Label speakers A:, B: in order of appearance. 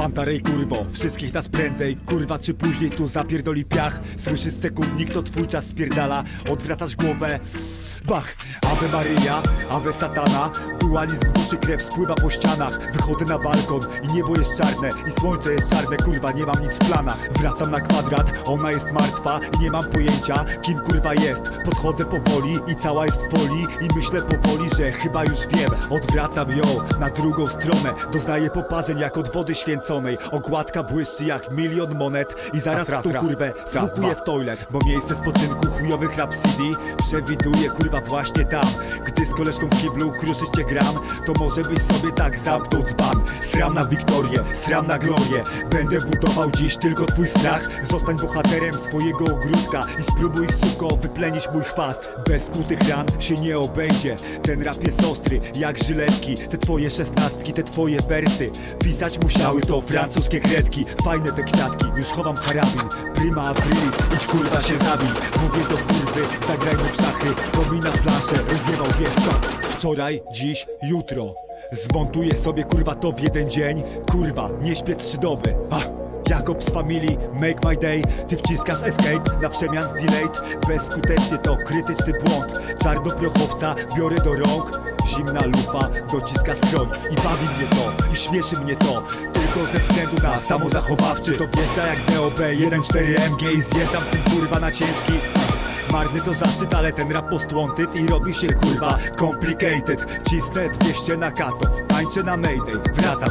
A: Pantarej kurwo, wszystkich nas prędzej. Kurwa czy później tu zapierdoli piach? Słyszysz sekundnik, to twój czas spierdala. Odwracasz głowę. Bach, Ave Maryja, Ave Satana Dualizm duszy, krew spływa po ścianach. Wychodzę na balkon i niebo jest czarne I słońce jest czarne, kurwa nie mam nic w planach. Wracam na kwadrat, ona jest martwa I nie mam pojęcia, kim kurwa jest. Podchodzę powoli i cała jest w folii I myślę powoli, że chyba już wiem. Odwracam ją na drugą stronę Doznaję poparzeń jak od wody święconej. Ogładka błyszczy jak milion monet I zaraz
B: Raz,
A: tą
B: raz,
A: kurwę
B: dwa.
A: w toilet Bo miejsce spoczynku chujowych rapsidi Przewiduję kurwa właśnie tam. Gdy z koleżką w kiblu kruszyście gram To może byś sobie tak zamknął dzban. Sram na Wiktorię, sram na glorię. Będę budował dziś tylko twój strach. Zostań bohaterem swojego ogródka I spróbuj suko wyplenić mój chwast. Bez kutych ran się nie obędzie Ten rap jest ostry jak żyletki. Te twoje szesnastki, te twoje wersy. Pisać musiały to francuskie kredki. Fajne te kwiatki, już chowam karabin. Prima aprilis, idź kurwa się zabij Mówię do kurwy, zagrajmy w szachy. Pomina planszę, rozjebał wiesz co Wczoraj, dziś, jutro. Zmontuję sobie kurwa to w jeden dzień. Kurwa, nie śpię trzy doby. Ach. Jakobs Family, make my day. Ty wciskasz escape na przemian z delayed Bezskutecznie to krytyczny błąd. Czarnoprochowca biorę do rąk. Zimna lufa dociska skroń I bawi mnie to, i śmieszy mnie to. Tylko ze względu na samozachowawczy. To wjeżdża jak DOB 1.4 MG I zjeżdżam z tym kurwa na ciężki Marny to zaszczyt, ale ten rap post wanted I robi się kurwa complicated. Cisnę 200 na kato, tańczę na mayday Wracam,